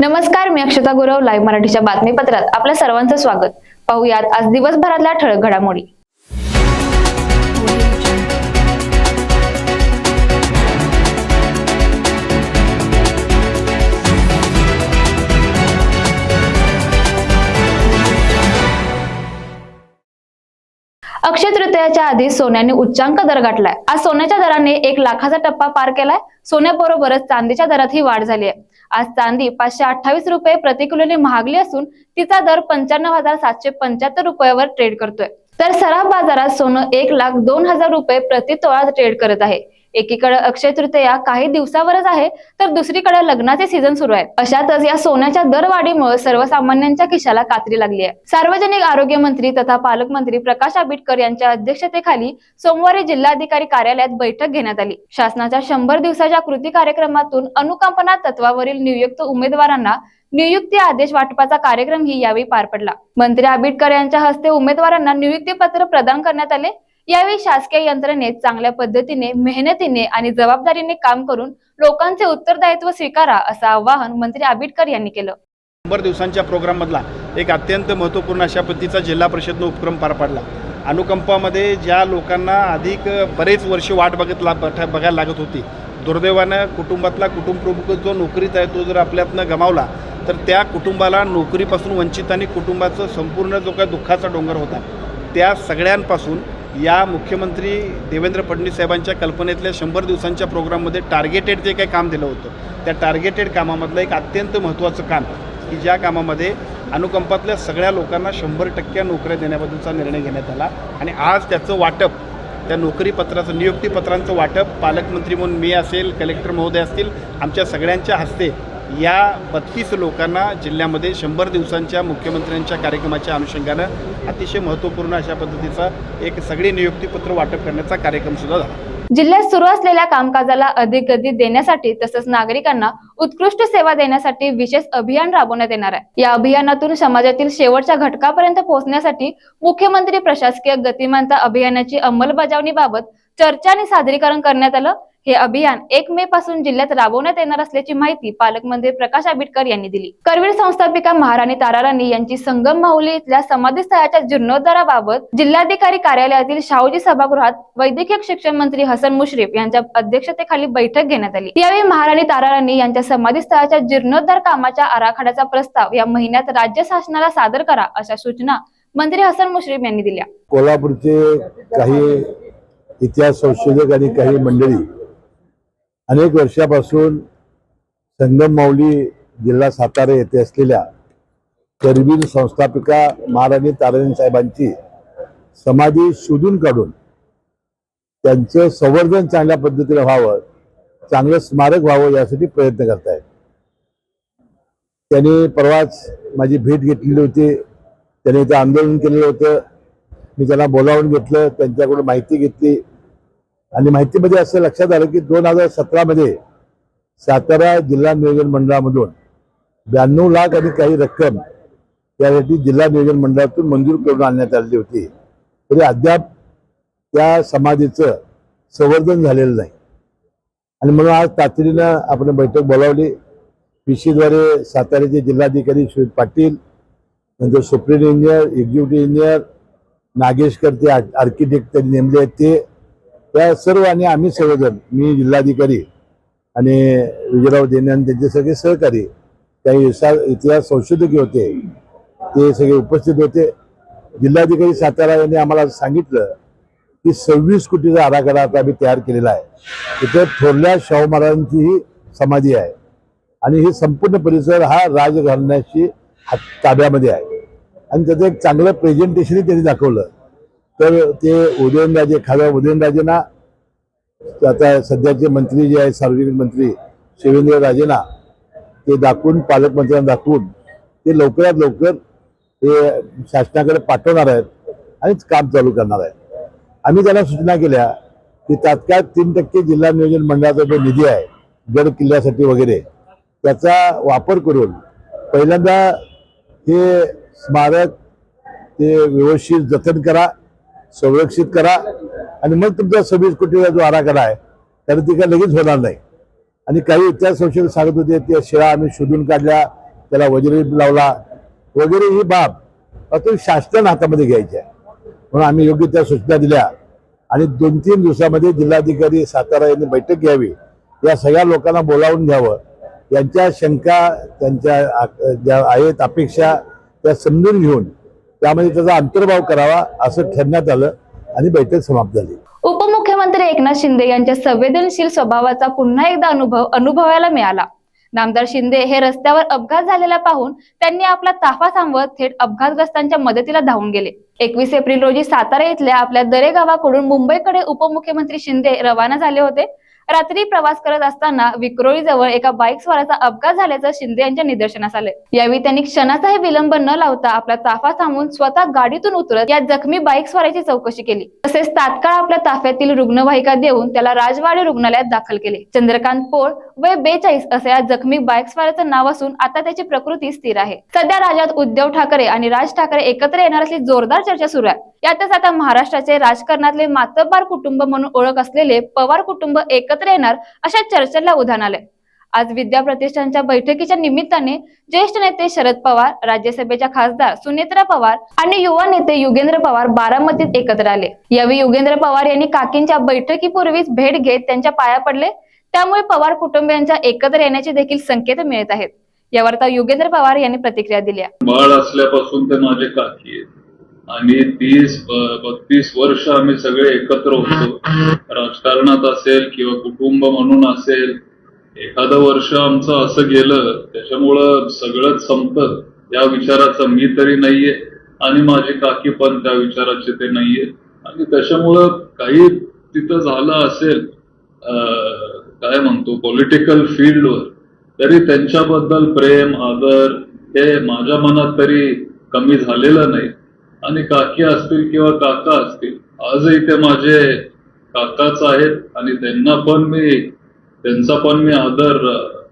नमस्कार मी अक्षता गुरव लाईव्ह मराठीच्या बातमीपत्रात. आपल्या सर्वांचं स्वागत. पाहुयात आज दिवसभरातल्या ठळक घडामोडी. अक्षय तृतीयाच्या आधी सोन्याने उच्चांक दर गाठलाय. आज सोन्याच्या दराने एक लाखाचा टप्पा पार केलाय. सोन्याबरोबरच चांदीच्या दरात ही वाढ झाली आहे. आज चांदी पाचशे अठ्ठावीस रुपये प्रतिकिलोने महागली असून तिचा दर पंच्याण्णव हजार सातशे पंच्याहत्तर रुपयावर ट्रेड करतोय. तर सराफ बाजारात सोनं एक लाख दोन हजार रुपये प्रति तोळा ट्रेड करत आहे. एकीकडे अक्षय तृतीया काही दिवसावरच आहे तर दुसरीकडे लग्नाचे सीझन सुरू आहे. अशातच या सोन्याच्या दरवाढीमुळे सर्वसामान्यांच्या खिशाला कात्री लागली आहे. सार्वजनिक आरोग्य मंत्री तथा पालकमंत्री प्रकाश आंबेडकर यांच्या अध्यक्षतेखाली सोमवारी जिल्हाधिकारी कार्यालयात बैठक घेण्यात आली. शासनाच्या शंभर दिवसाच्या कृती कार्यक्रमातून अनुकंपना तत्वावरील नियुक्त उमेदवारांना नियुक्ती आदेश वाटपाचा कार्यक्रम ही यावेळी पार पडला. मंत्री आंबेडकर यांच्या हस्ते उमेदवारांना नियुक्ती पत्र प्रदान करण्यात आले. यावेळी शासकीय यंत्रणेत चांगल्या पद्धतीने मेहनतीने आणि जबाबदारीने काम करून लोकांचे उत्तरदायित्व स्वीकारा असं आवाहन मंत्री आबिटकर यांनी केलं. शंभर दिवसांच्या प्रोग्राममधला एक अत्यंत महत्त्वपूर्ण अशा पद्धतीचा जिल्हा परिषदनं उपक्रम पार पाडला. अनुकंपामध्ये ज्या लोकांना अधिक बरेच वर्ष वाट बघत ला बघायला लागत होती दुर्दैवानं कुटुंबातला कुटुंबप्रमुख जो नोकरीत आहे तो जर आपल्यातनं गमावला तर त्या कुटुंबाला नोकरीपासून वंचित आणि कुटुंबाचं संपूर्ण जो काय दुःखाचा डोंगर होता त्या सगळ्यांपासून या मुख्यमंत्री देवेंद्र फडणवीस साहेबांच्या कल्पनेतल्या शंभर दिवसांच्या प्रोग्राममध्ये टार्गेटेड जे काही काम दिलं होतं त्या टार्गेटेड कामामधलं एक अत्यंत महत्त्वाचं काम की ज्या कामामध्ये अनुकंपातल्या सगळ्या लोकांना शंभर टक्के नोकऱ्या देण्याबद्दलचा निर्णय घेण्यात आला आणि आज त्याचं वाटप त्या नोकरीपत्राचं नियुक्तीपत्रांचं वाटप पालकमंत्री म्हणून मी असेल कलेक्टर महोदय असतील आमच्या सगळ्यांच्या हस्ते या बत्तीस लोकांना जिल्ह्यामध्ये शंभर दिवसांच्या मुख्यमंत्र्यांच्या कार्यक्रमाच्या अनुषंगानं अतिशय महत्त्वपूर्ण अशा पद्धतीचा एक सगळी नियुक्तीपत्र वाटप करण्याचा कार्यक्रमसुद्धा झाला. जिल्ह्यात सुरू असलेल्या कामकाजाला अधिक गती देण्यासाठी तसंच नागरिकांना उत्कृष्ट सेवा देण्यासाठी विशेष अभियान राबवण्यात येणार आहे. या अभियानातून समाजातील शेवटच्या घटकापर्यंत पोहोचण्यासाठी मुख्यमंत्री प्रशासकीय गतिमानता अभियानाची अंमलबजावणीबाबत चर्चा आणि सादरीकरण करण्यात आलं. हे अभियान एक मे पासून जिल्ह्यात राबवण्यात येणार असल्याची माहिती पालकमंत्री प्रकाश आंबेडकर यांनी दिली. करवीर संस्थापिका महाराणी ताराराणी यांची संगम माहुली इथल्या समाधीस्थळाच्या जीर्णोद्धाराबाबत जिल्हाधिकारी कार्यालयातील शाहूजी सभागृहात वैद्यकीय शिक्षण मंत्री हसन मुश्रीफ यांच्या अध्यक्षतेखाली बैठक घेण्यात आली. यावेळी महाराणी ताराराणी यांच्या समाधीस्थळाच्या जीर्णोद्धार कामाच्या आराखड्याचा प्रस्ताव या महिन्यात राज्य शासनाला सादर करा अशा सूचना मंत्री हसन मुश्रीफ यांनी दिल्या. कोल्हापूरचे काही इतिहास संशोधक आणि काही मंडळी अनेक वर्षापासून संगम माऊली जिल्हा सातारा येथे असलेल्या करवीर संस्थापिका महाराणी ताराणी साहेबांची समाधी शोधून काढून त्यांचं संवर्धन चांगल्या पद्धतीने व्हावं चांगलं स्मारक व्हावं यासाठी प्रयत्न करतायत. त्यांनी परवाच माझी भेट घेतलेली होती. त्यांनी इथं आंदोलन केलेलं होतं. मी त्यांना बोलावून घेतलं त्यांच्याकडून माहिती घेतली. आणि माहितीमध्ये असं लक्षात आलं की दोन हजार सतरामध्ये सातारा जिल्हा नियोजन मंडळामधून ब्याण्णव लाख आणि काही रक्कम त्यासाठी जिल्हा नियोजन मंडळातून मंजूर करून आणण्यात आलेली होती. तरी अद्याप त्या समाधीचं संवर्धन झालेलं नाही. आणि म्हणून आज तातडीनं आपण बैठक बोलावली. पीसीद्वारे साताऱ्याचे जिल्हाधिकारी श्री पाटील नंतर superintendent engineer executive engineer Nageshkar ते आर्किटेक्ट त्यांनी नेमले आहेत ते. त्या सर्व आणि आम्ही सर्वजण मी जिल्हाधिकारी आणि विजयराव देणे आणि त्यांचे सगळे सहकारी काही इतिहास संशोधक होते ते सगळे उपस्थित होते. जिल्हाधिकारी सातारा यांनी आम्हाला सांगितलं की सव्वीस कोटीचा आराखडा आता आम्ही तयार केलेला आहे. तिथे थोरल्या शाहू महाराजांची ही समाधी आहे. आणि हे संपूर्ण परिसर हा राजघराण्याशी ताब्यामध्ये आहे. आणि त्याचं एक चांगलं प्रेझेंटेशनही त्यांनी दाखवलं. तर ते उदयनराजे खासदार उदयनराजेंना आता सध्याचे मंत्री जे आहेत सार्वजनिक मंत्री शिवेंद्र राजेंना ते दाखवून पालकमंत्र्यांना दाखवून ते लवकरात लवकर ते शासनाकडे पाठवणार आहेत आणि काम चालू करणार आहेत. आम्ही त्यांना सूचना केल्या की तात्काळ तीन टक्के जिल्हा नियोजन मंडळाचा जो निधी आहे गड किल्ल्यासाठी वगैरे त्याचा वापर करून पहिल्यांदा हे स्मारक ते व्यवस्थित जतन करा संरक्षित करा. आणि मग तुमचा सव्वीस कोटीचा जो आराखडा आहे त्याला ती काय लगेच होणार नाही. आणि काही इतिहास संशोधक सांगत होते त्या शिळा आम्ही शोधून काढल्या त्याला वजरी लावला. वगैरे ही बाब अतुल शासन हातामध्ये घ्यायची आहे. म्हणून आम्ही योग्य त्या सूचना दिल्या. आणि दोन तीन दिवसामध्ये जिल्हाधिकारी सातारा यांनी बैठक घ्यावी या सगळ्या लोकांना बोलावून घ्यावं. यांच्या शंका त्यांच्या ज्या आहेत अपेक्षा त्या समजून घेऊन त्यामध्ये त्याचा अंतर्भाव करावा असं ठरण्यात आलं आणि बैठक समाप्त झाली. उपमुख्यमंत्री एकनाथ शिंदे यांच्या संवेदनशील स्वभावाचा पुन्हा एकदा अनुभव अनुभवायला मिळाला. नामदार शिंदे हे रस्त्यावर अपघात झालेला पाहून त्यांनी आपला ताफा थांबवत थेट अपघातग्रस्तांच्या मदतीला धावून गेले. एकवीस एप्रिल रोजी सातारा इथल्या आपल्या दरे गावाकडून मुंबईकडे उपमुख्यमंत्री शिंदे रवाना झाले होते. रात्री प्रवास करत असताना विक्रोळी जवळ एका बाईक स्वाराचा अपघात झाल्याचं शिंदे यांच्या निदर्शनास आले. यावेळी त्यांनी क्षणाचाही विलंब न लावता आपला ताफा थांबून स्वतः गाडीतून उतरत या जखमी बाईक स्वाराची चौकशी केली. तसेच तात्काळ आपल्या ताफ्यातील रुग्णवाहिका देऊन त्याला राजवाडे रुग्णालयात दाखल केले. चंद्रकांत पोळ वय बेचाळीस असं या जखमी बाईक स्वाराचं नाव असून आता त्याची प्रकृती स्थिर आहे. सध्या राज्यात उद्धव ठाकरे आणि राज ठाकरे एकत्र येणार असली जोरदार चर्चा सुरू आहे. यातच आता महाराष्ट्राचे राजकारणातले मातबार कुटुंब म्हणून ओळख असलेले पवार कुटुंब एकत्र येणार अशा चर्चेला उधाण आलंय. आज विद्या प्रतिष्ठानच्या बैठकीच्या निमित्ताने ज्येष्ठ नेते शरद पवार राज्यसभेच्या खासदार सुनेत्रा पवार आणि युवा नेते युगेंद्र पवार बारामतीत एकत्र आले. यावेळी युगेंद्र पवार यांनी काकींच्या बैठकीपूर्वीच भेट घेत त्यांच्या पाया पडले. त्यामुळे पवार कुटुंबियांच्या एकत्र येण्याचे देखील संकेत मिळत आहेत. यावर योगेंद्र पवार यांनी प्रतिक्रिया दिली बाळ असल्यापासून ते माझे काकी आहेत. आणि तीस बत्तीस वर्ष आम्ही सगळे एकत्र होतो. राजकारणात असेल किंवा कुटुंब म्हणून असेल एखादं वर्ष आमचं असं गेलं त्याच्यामुळं सगळंच संपत. या विचाराचं मी तरी नाहीये आणि माझी काकी पण त्या विचाराचे ते नाहीये. आणि त्याच्यामुळं काही तिथं झालं असेल काय म्हणतो? पॉलिटिकल फील्डवर तरी त्यांच्याबद्दल प्रेम आदर हे माझ्या मनात तरी कमी झालेलं नाही. आणि काकी असतील किंवा काका असतील आजही ते माझे काकाच आहेत आणि त्यांना पण मी त्यांचा पण मी आदर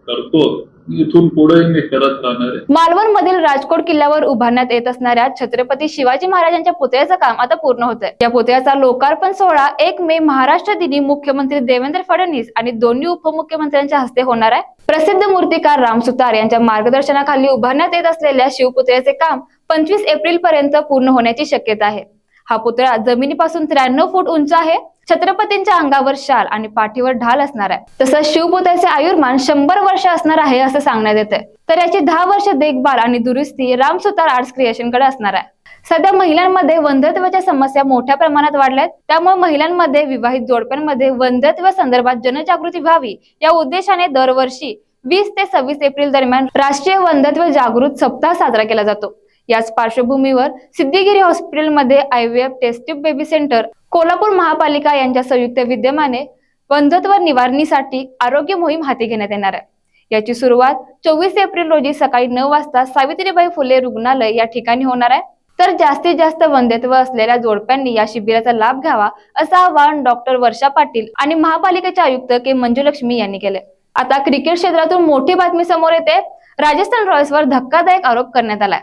करतो. इथून पुढे मी करत राहणार आहे. मालवण मधील राजकोट किल्ल्यावर उभारण्यात येत असणाऱ्या छत्रपती शिवाजी महाराजांच्या पुतळ्याचं काम आता पूर्ण होत आहे या पुतळ्याचा लोकार्पण सोहळा एक मे महाराष्ट्र दिनी मुख्यमंत्री देवेंद्र फडणवीस आणि दोन्ही उपमुख्यमंत्र्यांच्या हस्ते होणार आहे. प्रसिद्ध मूर्तिकार राम सुतार यांच्या मार्गदर्शनाखाली उभारण्यात येत असलेल्या शिवपुतळ्याचे काम पंचवीस एप्रिल पर्यंत पूर्ण होण्याची शक्यता आहे. हा पुतळा जमिनीपासून त्र्याण्णव फूट उंच आहे. छत्रपतींच्या अंगावर शाल आणि पाठीवर ढाल असणार आहे. तसंच शिवपुत्याचे आयुर्मान शंभर वर्ष असणार आहे असं सांगण्यात येते तर याची दहा वर्ष देखभाल आणि दुरुस्ती रामसुतार आर्ट्स क्रिएशनकडे असणार आहे. सध्या महिलांमध्ये वंधत्वाच्या समस्या मोठ्या प्रमाणात वाढल्या आहेत त्यामुळे महिलांमध्ये विवाहित जोडप्यांमध्ये वंधत्व संदर्भात जनजागृती व्हावी या उद्देशाने दरवर्षी वीस ते सव्वीस एप्रिल दरम्यान राष्ट्रीय वंधत्व जागृत सप्ताह साजरा केला जातो. याच पार्श्वभूमीवर सिद्धिगिरी हॉस्पिटलमध्ये IVF test tube baby centre Kolhapur महापालिका यांच्या संयुक्त विद्यमाने वंधत्व निवारणीसाठी आरोग्य मोहीम हाती घेण्यात येणार आहे. याची सुरुवात चोवीस एप्रिल रोजी सकाळी नऊ वाजता सावित्रीबाई फुले रुग्णालय या ठिकाणी होणार आहे. तर जास्तीत जास्त वंध्यत्व असलेल्या जोडप्यांनी या शिबिराचा लाभ घ्यावा असं आवाहन डॉक्टर वर्षा पाटील आणि महापालिकेचे आयुक्त के मंजुलक्ष्मी यांनी केले. आता क्रिकेट क्षेत्रातून मोठी बातमी समोर येते. राजस्थान रॉयल्सवर धक्कादायक आरोप करण्यात आलाय.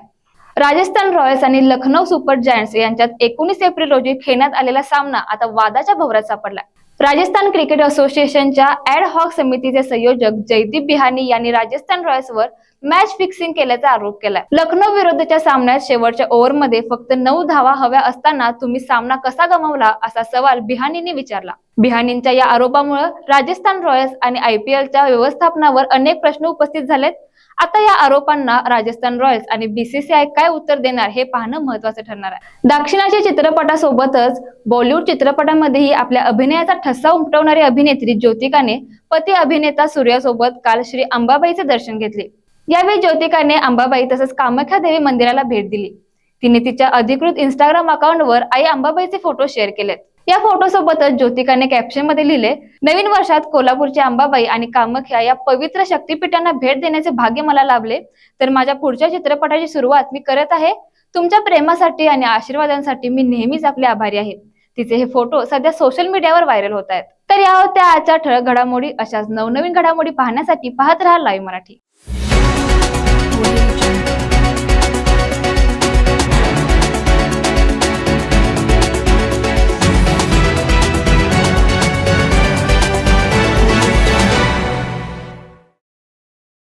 राजस्थान रॉयल्स आणि लखनौ सुपर जायंट्स यांच्यात एकोणीस एप्रिल रोजी खेळण्यात आलेला सामना आता वादाच्या भोवऱ्यात सापडला. राजस्थान क्रिकेट असोसिएशनच्या ऍड हॉक समितीचे संयोजक जयदीप बिहानी यांनी राजस्थान रॉयल्सवर मॅच फिक्सिंग केल्याचा आरोप केलाय. लखनौ विरुद्धच्या सामन्यात शेवटच्या ओव्हरमध्ये फक्त नऊ धावा हव्या असताना तुम्ही सामना कसा गमावला असा सवाल बिहानीने विचारला. बिहानींच्या या आरोपामुळे राजस्थान रॉयल्स आणि आयपीएलच्या व्यवस्थापनावर अनेक प्रश्न उपस्थित झालेत. आता या आरोपांना राजस्थान रॉयल्स आणि बीसीसीआय काय उत्तर देणार हे पाहणं महत्वाचं ठरणार आहे. दाक्षिणाच्या चित्रपटासोबतच बॉलिवूड चित्रपटामध्येही आपल्या अभिनयाचा ठसा उमटवणारी अभिनेत्री ज्योतिकाने पती अभिनेता सूर्यासोबत काल श्री अंबाबाईचे दर्शन घेतले. यावेळी ज्योतिकाने अंबाबाई तसंच कामाख्या देवी मंदिराला भेट दिली. तिने तिच्या अधिकृत इंस्टाग्राम अकाउंटवर आई अंबाबाईचे फोटो शेअर केलेत. या फोटो सोबतच ज्योतिकाने कॅप्शनमध्ये लिहिले नवीन वर्षात कोल्हापूरची अंबाबाई आणि कामाख्या या पवित्र शक्तीपीठांना भेट देण्याचे भाग्य मला लाभले. तर माझ्या पुढच्या चित्रपटाची सुरुवात मी करत आहे. तुमच्या प्रेमासाठी आणि आशीर्वादांसाठी मी नेहमीच आपले आभारी आहे. तिचे हे फोटो सध्या सोशल मीडियावर व्हायरल होत आहेत. तर या होत्या आजच्या ठळक घडामोडी. अशाच नवनवीन घडामोडी पाहण्यासाठी पाहत राहा लाईव्ह मराठी.